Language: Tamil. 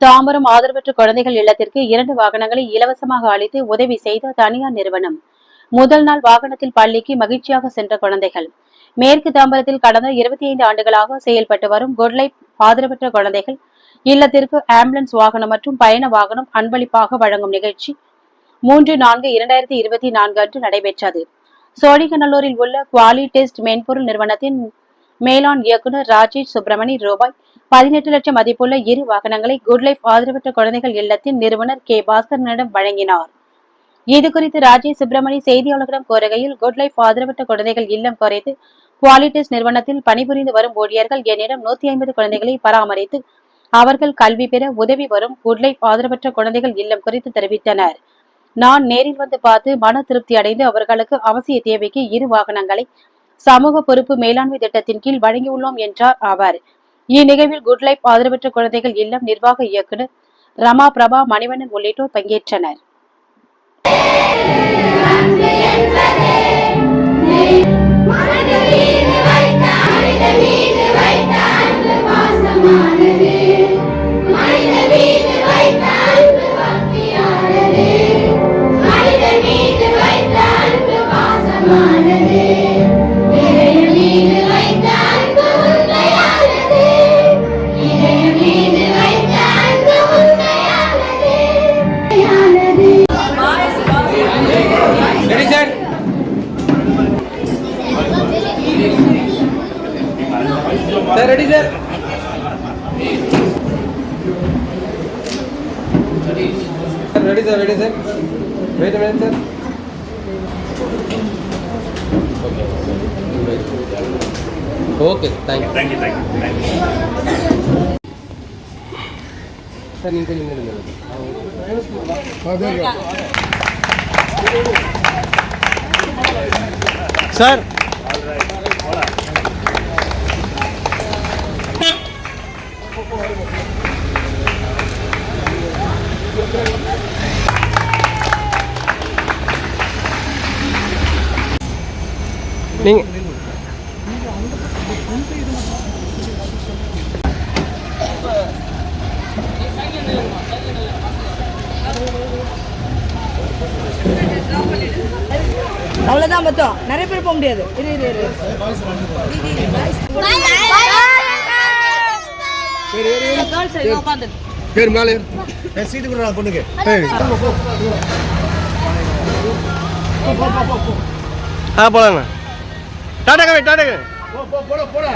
தாம்பரம் ஆதரவற்ற குழந்தைகள் இல்லத்திற்கு இரண்டு வாகனங்களை இலவசமாக அளித்து உதவி செய்த தனியார் நிறுவனம். முதல் நாள் வாகனத்தில் பள்ளிக்கு மகிழ்ச்சியாக சென்ற குழந்தைகள். மேற்கு தாம்பரத்தில் கடந்த இருபத்தி ஐந்து ஆண்டுகளாக செயல்பட்டு வரும் குட்லைஃப் ஆதரவற்ற குழந்தைகள் இல்லத்திற்கு ஆம்புலன்ஸ் வாகனம் மற்றும் பயண வாகனம் அன்பளிப்பாக வழங்கும் நிகழ்ச்சி மூன்று நான்கு இரண்டாயிரத்தி இருபத்தி நான்கு அன்று நடைபெற்றது. சோழிகநல்லூரில் உள்ள குவாலி டெஸ்ட் மென்பொருள் நிறுவனத்தின் மேலாண் இயக்குநர் ராஜேஷ் சுப்பிரமணி ரூபாய் பதினெட்டு லட்சம் மதிப்புள்ள இரு வாகனங்களை குட் லைஃப் ஆதரவற்ற குழந்தைகள் இல்லத்தின் நிறுவனர் கே. பாஸ்கரனிடம் வழங்கினார். இது குறித்து ராஜேஷ் சுப்பிரமணி செய்தியாளர்களிடம் கூறுகையில் குட்லைஃப் ஆதரவற்ற குழந்தைகள் இல்லம் குறைத்து குவாலிட்டிஸ் நிறுவனத்தில் பணிபுரிந்து வரும் ஊழியர்கள் என்னிடம் நூத்தி ஐம்பது குழந்தைகளை பராமரித்து அவர்கள் கல்வி பெற உதவி வரும் குட் லைஃப் ஆதரவற்ற குழந்தைகள் இல்லம் குறித்து தெரிவித்தனர். நான் நேரில் வந்து பார்த்து மன திருப்தி அடைந்து அவர்களுக்கு அவசிய தேவைக்கு இரு வாகனங்களை சமூக பொறுப்பு மேலாண்மை திட்டத்தின் கீழ் வழங்கியுள்ளோம் என்றார் அவர். இந்நிகழ்வில் குட் லைஃப் ஆதரவற்ற குழந்தைகள் இல்லம் நிர்வாக இயக்குநர் ரமா பிரபா மணிவண்ணன் உள்ளிட்டோர் பங்கேற்றனர். மனித sir ready sir ready sir ready sir wait minute sir okay thank you thank you thank you sir நீங்கள் கொஞ்சம் முன்னாடி சார் நீங்க அவ்வளோதான் மொத்தம். நிறைய பேர் போக முடியாது. இரு இரு இரு. பேர் மேலே சீட்டு கூட பொண்ணுக்கு. ஆ போலாங்க டாடா கவி டாடா போட போட.